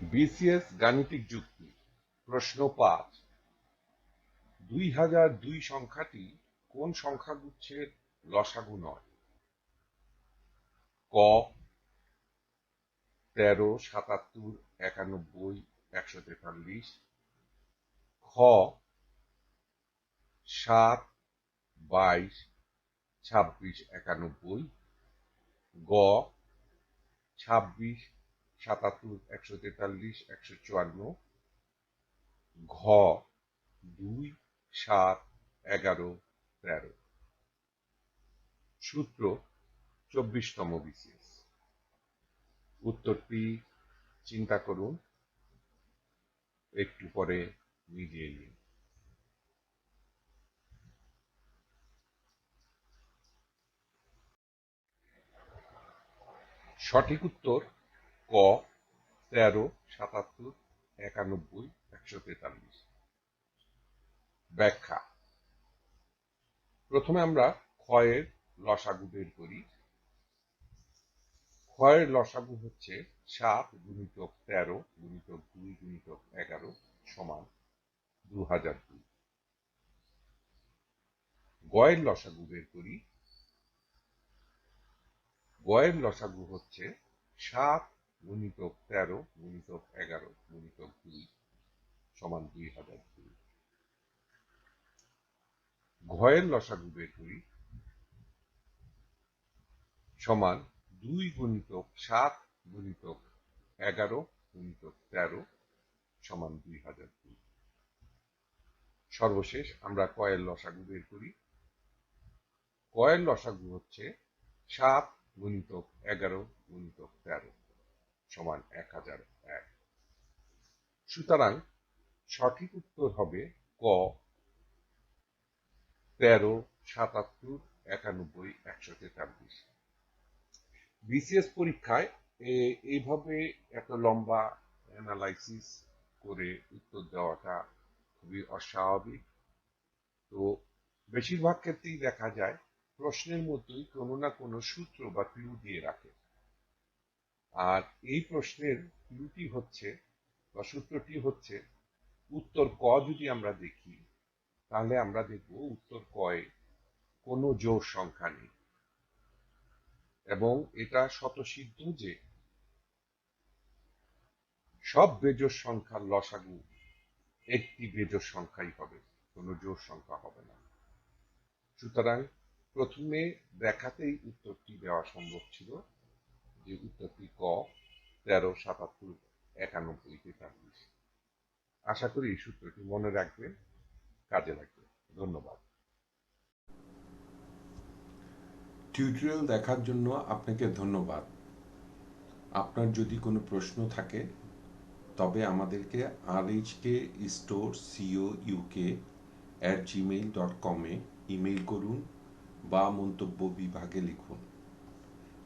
BCS গাণিতিক যুক্তি, প্রশ্ন পাঁচ। দুই হাজার দুই সংখ্যাটি কোন সংখ্যাগুচ্ছের লসাগু নয়? ক, তেরো, সাতাত্তর, একানব্বই, একশো তেতাল্লিশ। খ, সাত, বাইশ, ছাব্বিশ, একানব্বই। গ, ছাব্বিশ সাতাত্তর, একশো তেতাল্লিশ, একশো চুয়ান্ন। ঘ, দুই, সাত, এগারো, তেরো। সূত্র, চব্বিশতম বিসিএস। উত্তরটি চিন্তা করুন। একটু পরে মিলিয়ে নিন। সঠিক উত্তর ক, তেরো, সাতাত্তর, একানব্বই, একশো তেতাল্লিশ। ব্যাখ্যা। প্রথমে আমরা ক্ষয়ের লসাগু বের করি। ক্ষয়ের লসাগু হচ্ছে সাত গুণিতক তেরো গুণিতক দুই গুণিতক এগারো সমান দু হাজার দুই। গয়ের লসাগু বের করি। গয়ের লসাগু হচ্ছে সাত গুণিতক তেরো গুণিতক এগারো গুণিতক দুই, সমান দুই হাজার দুই। ঘয়ের লসাগু বের করি, সমান দুই গুণিতক সাত গুণিতক এগারো গুণিতক তেরো, সমান দুই হাজার দুই। সর্বশেষ আমরা কয়ের লসাগু বের করি। কয়ের লসাগু হচ্ছে সাত গুণিতক এগারো সমান এক হাজার এক। সুতরাং সঠিক উত্তর হবে ক, তেরো, সাতাত্তর, একানব্বই, একশো তেতাল্লিশ। বিসিএস পরীক্ষায় এইভাবে এত লম্বা অ্যানালাইসিস করে উত্তর দেওয়াটা খুবই অস্বাভাবিক। তো বেশিরভাগ ক্ষেত্রেই দেখা যায় প্রশ্নের মধ্যেই কোনো না কোনো সূত্র বা ক্লু দিয়ে রাখে। আর এই প্রশ্নের ক্লুটি হচ্ছে বা সূত্রটি হচ্ছে, উত্তর ক যদি আমরা দেখি, তাহলে আমরা দেখব উত্তর কয়ে কোনো জোর সংখ্যা নেই। এবং এটা শতসিদ্ধ যে সব বেজোর সংখ্যার লসাগু একটি বেজোর সংখ্যাই হবে, কোনো জোর সংখ্যা হবে না। সুতরাং প্রথমে দেখাতেই উত্তরটি দেওয়া সম্ভব ছিল। যে উত্তরটি ক, তেরো, সাতাত্তর, একানব্বই, তেতাল্লিশ। আশা করি এই সূত্রটি মনে রাখবেন, কাজে লাগবে। ধন্যবাদ। টিউটোরিয়াল দেখার জন্য আপনাকে ধন্যবাদ। আপনার যদি কোনো প্রশ্ন থাকে, তবে আমাদেরকে R H K store co UK at Gmail dot কমে ইমেইল করুন বা মন্তব্য বিভাগে লিখুন।